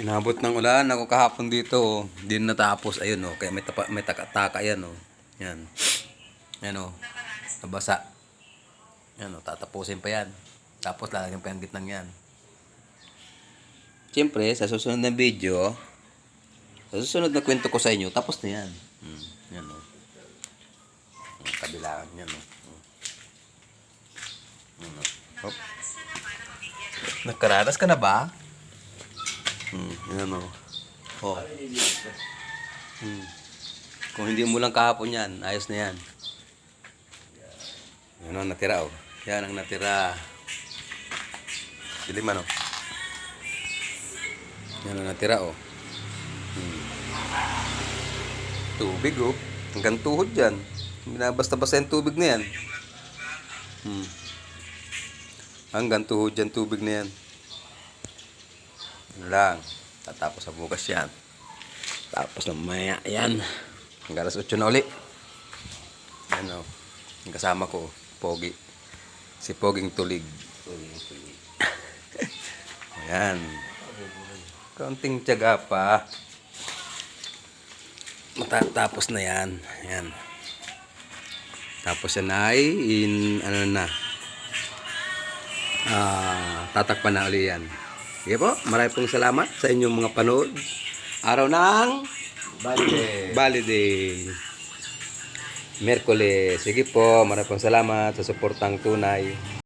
Inabot ng ulan ako kahapon dito. Oh. Di natapos. Ayun oh. Kaya may, tapa, may taka-taka yan oh. Yan. Yan oh. Nabasa. Yan oh. Tatapusin pa yan. Tapos lalagyan pa yung gitnang yan. Siyempre, sa susunod na video, sa susunod na kwento ko sa inyo, tapos na yan. Hmm. Yan oh. Ang kabilaan yan oh. Yan, oh. Hop. Nakaranas ka na ba? Hmm, yan o. Oh. Hmm. Kung hindi mo lang kahapon yan, ayos na yan. Yan o, natira o. Yan ang natira. Dilim ano? Yan ang natira o. Hmm. Tubig o. Hanggang tuhod yan. Binabasta-basta yung tubig na yan. Hmm. Hanggang tuhod yan, tubig na yan. Yun lang. Tatapos sa bukas yan. Tapos na maya yan. Hanggang alas 8 na uli. Ano, yung kasama ko, Pogi. Si Poging Tulig. Ayan. Kaunting tiyaga pa. Matatapos na yan. Ayan. Tapos yan ay in ano na. Ah, tatakpan na uli yan. Sige po, maraming pong salamat sa inyong mga panood. Araw ng Bale. Holiday. Merkules. Sige po, maraming pong salamat sa suportang tunay.